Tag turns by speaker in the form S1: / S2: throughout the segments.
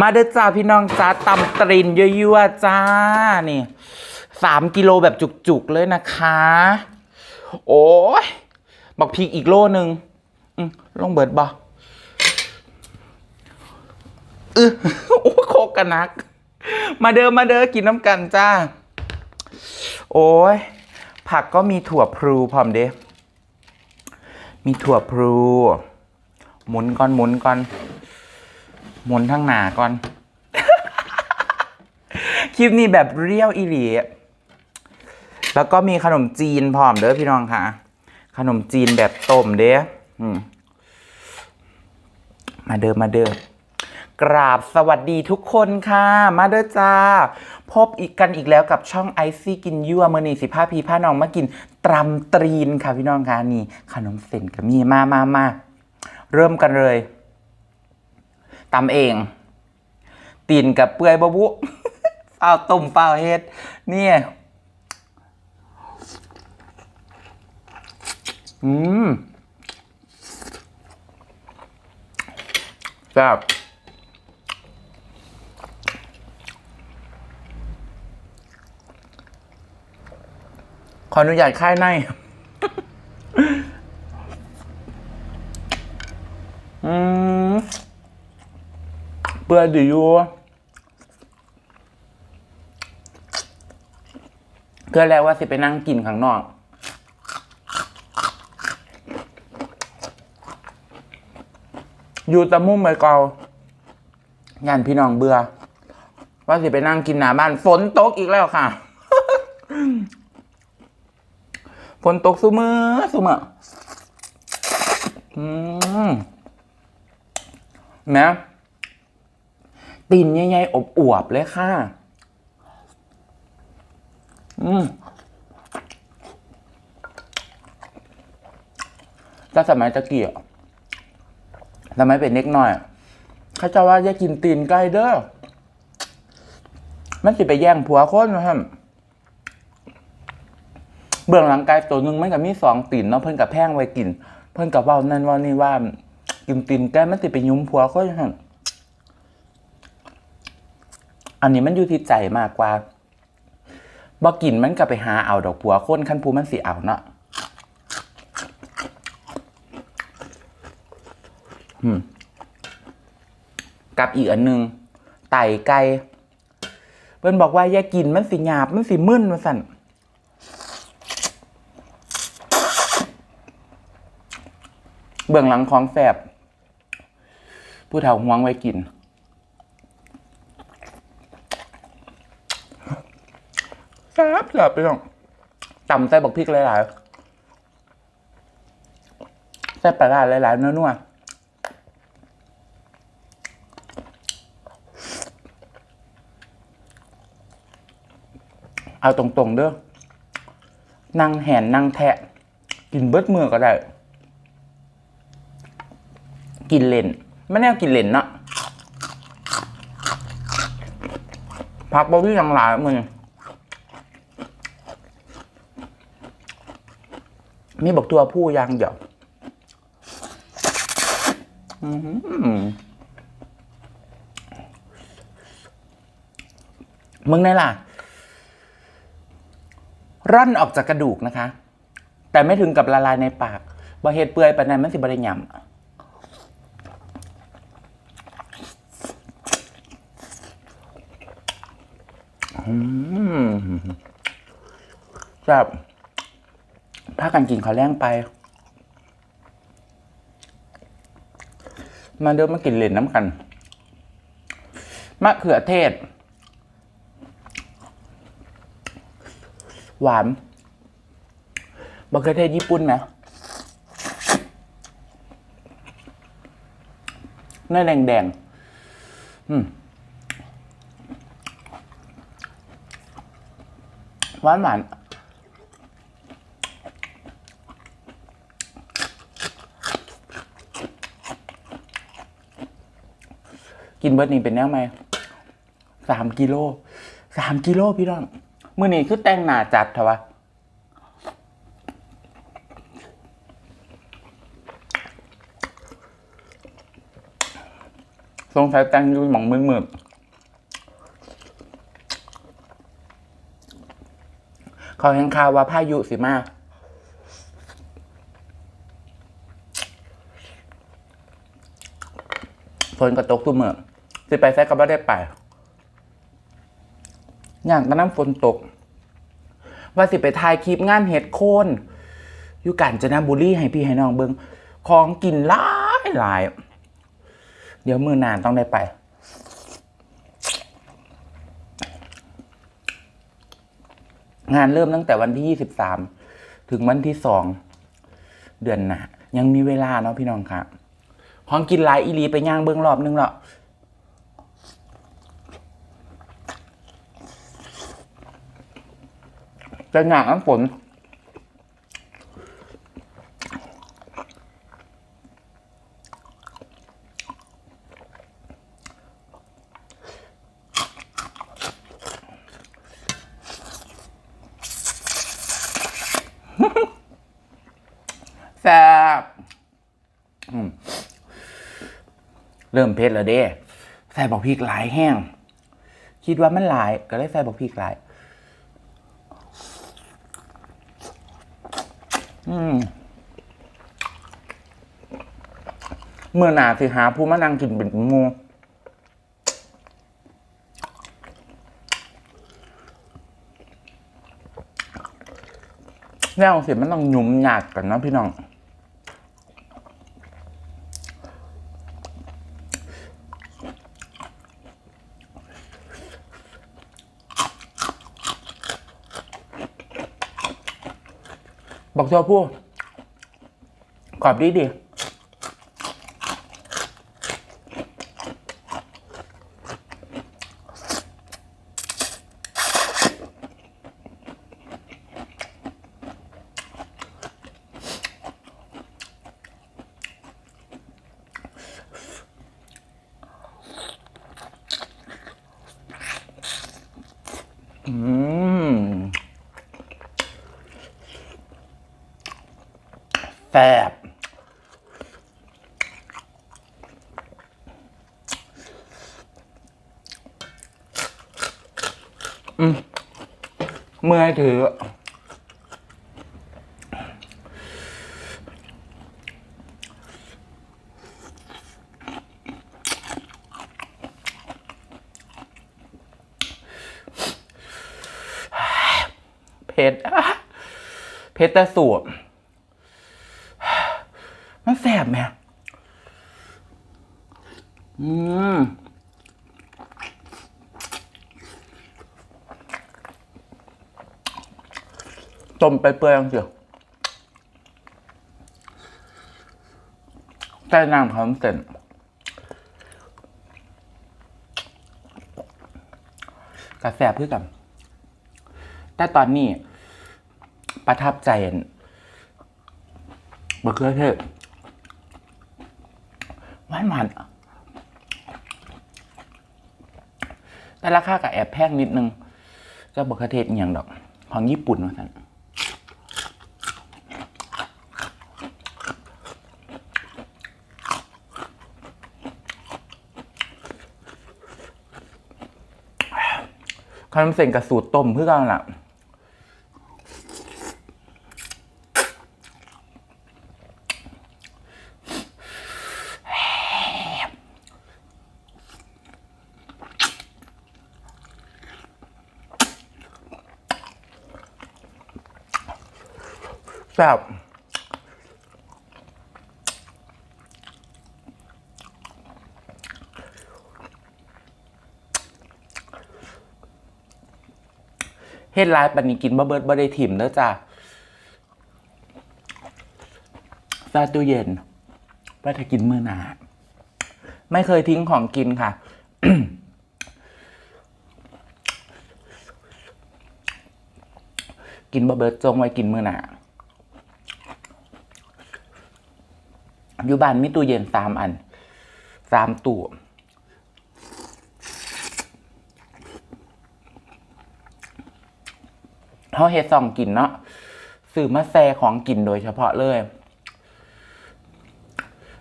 S1: มาเด้อจ้าพี่น้องจ้าตำตรินยั่วๆจ้านี่สามกิโลแบบจุกๆเลยนะคะ โอ้ยบักพริกอีกโลหนึ่งอลองเบิดบ่เออโอ้โคกกันนัก มาเด้อมาเด้อกินน้ำกันจ้า โอ้ย ผักก็มีถั่วพลูพร้อมเด้มีถั่วพลูหมุนก่อนหมุนก่อน หมุนทั้งหนาก่อน คลิปนี้แบบเรียวอีหลีแล้วก็มีขนมจีนพร้อมเด้อพี่น้องค่ะ ขนมจีนแบบต้มเด้อมมาเด้อมาเด้อกราบสวัสดีทุกคนค่ะ มาเด้อจ้า พบอีกกันอีกแล้วกับช่องไอซี่กินยั่วเมื่อนี่สิผ้าพีผ้าน้องมากินตรำตรีนค่ะพี่น้องค่ะนี่ ขนมเส้นกับมีมามามาเริ่มกันเลย ตำเอง ตีนกับเปื่อยบะบุเปล่าต้มเปล่าเฮ็ดเนี่ยอืมแซ่บขออนุญาตค่ายใน อืม ปื่อยดีอยู่เพื่อแล้วว่าสิไปนั่งกินข้างนอก อยู่ตะมุ่มไปเกาย่านพี่น้องเบื่อ ว่าสิไปนั่งกินหน้าบ้านฝนตกอีกแล้วค่ะฝนตกซุมือซุมืออืมแม่ ตีนใหญ่ๆอบอวบเลยค่ะ อืมถ้าสมัยตะเกียบทำไมเป็นเน็กหน่อย เขาจะว่าอยากินตีนไก่เด้อมันสิไปแย่งผัวคนนะครับเบื้องหลังไก่ตัวหนึ่งมันกับมีสองตีนเนาะเพิ่นกับแพงไว้กิน เพิ่นกับว่านั่นว่านี่ว่ากินตีนไก่มันสิไปยุ้มผัวคนนะครับ อันนี้มันอยู่ที่ใจมากกว่าบ่กินมันก็ไปหาเอาดอกผัวคนขั้นผูมันสิเอาเนาะกับอีกอันหนึ่งไต่ไก่เพิ่นบอกว่าอย่ากินมันสิหยาบมันสิมึนมาสั่นเบื้องหลังของแสบผู้เฒ่าห่วงไว้กิน แซ่บแซ่บไปต้องตำใส่บักพริกหลายๆใส่ปลาร้าหลายๆนัวๆเอาตรงๆเด้อนั่งแหนนั่งแทะ กินเบิดมือก็ได้ กินเล่นไม่แน่กินเล่นนะพักบอวี่ยังหลายมือ มีบอกตัวผู้ยังเดี๋ยวมึงไงล่ะ ร่อนออกจากกระดูกนะคะ แต่ไม่ถึงกับละลายในปากบะเฮ็ดเปื่อยปานนั้นมันสิบริยำอืมแบบ ถ้ากันกินเขาแรงไป มาเดิมมากินเลนน้ำกันมะเขือเทศ หวานมะเขือเทศญี่ปุ่นไหมเนื้อแดงแดงๆอืมหวานหวาน กินเบิร์ดนี่เป็นแนวไหมสามกิโลสามกิโลพี่น้องมื่อนี้คือแต่งหนาจัดเถอะวะสงสัยแต่งอยู่หมองมืดมืดเขาเห็นข่าวว่าพายุสิมาฝนก็ตกทุกเมื่อ สิไปแซ่ก็ไม่ได้ไปอย่างตอนนั้นฝนตก ว่าสิไปถ่ายคลิปงานเห็ดโคนอยู่กาญจนบุรีให้พี่ให้น้องเบิงของกินหลายหลาย เดี๋ยวมือนานต้องได้ไป งานเริ่มตั้งแต่วันที่ยี่สิบสามถึงวันที่สองเดือนหน้ายังมีเวลาเนาะพี่น้องครับของกินหลายอีลีไปย่างเบิ้งรอบนึงแล้ว จะหนักน้ำฝน แซ่บอืมเริ่มเผ็ดแล้วเด้ ใส่บอกพริกหลายแห้ง คิดว่ามันหลาย ก็เลยใส่บอกพริกหลาย อืม เมื่อหนาสิหาผู้มานั่งกินเป็นงูแล้วสิมันต้องหยุ่มหยาดกันนะพี่น้อง บอกเจ้าผู้กรอบดีดีอืม แซ่บเมื่อยถือเผ็ดเผ็ดแต่สูบ มันแสบไหมอืมต้มไปเปื่อยๆเสียวใส่น้ำพร้อมเสร็จกระแสบเพื่อกัน แต่ตอนนี้ประทับใจบะเขือเทศ หวานหวานแต่ราคากับแอบแพงนิดนึงก็บะเทศอย่างดอก ของญี่ปุ่นว่าสันขนมเส้นกับสูตรต้มเพื่อกันล่ะ แบบเฮ็ดร้ายปันนี้กินบ่เบิดบ่ได้ถิ่มเด้อจ้าซาตู้เย็นว่าถ้ากินมื้อหนา ไม่เคยทิ้งของกินค่ะ กินบ่เบิดจงไว้กินมื้อหนา อยู่บ้านมีตู้เย็นสามอันสามตู้เขาเฮ็ดซองกินเนาะซื้อมาแซ่ของกินโดยเฉพาะเลย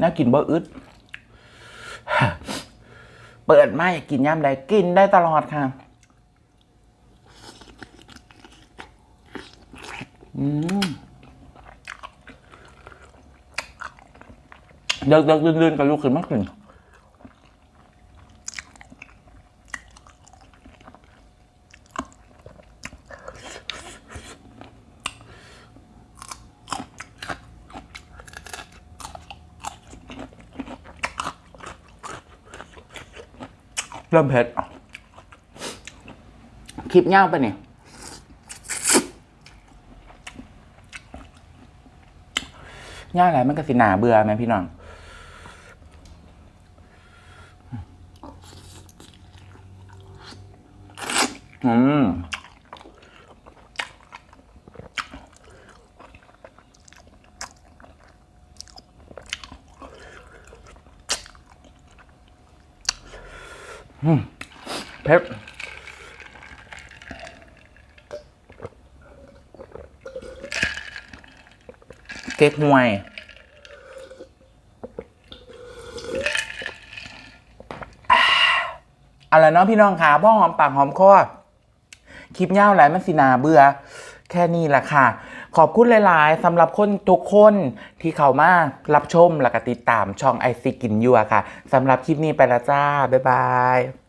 S1: น่ากินบ่อึด เปิดมาอยากกินย่ำใดกินได้ตลอดค่ะ อืม เดิกเดิกลื่นๆกับลูกขึ้นมากขึ้นเริ่มเผ็ด คลิปเง่าไปะเนี่ยง่าอะไรมันก็สิหนาเบื่อไหมพี่น้อง มเผ็ดเก๊กฮวยอะไรเนาะพี่น้องขาพ่อหอมปากหอมคอ คลิปเง่าหลายมันสินาเบื่อ แค่นี้แหละค่ะ ขอบคุณหลาย ๆสำหรับคนทุกคนที่เข้ามารับชมและก็ติดตามช่องไอซีกินยัวค่ะสำหรับคลิปนี้ไปละจ้า บ๊ายบาย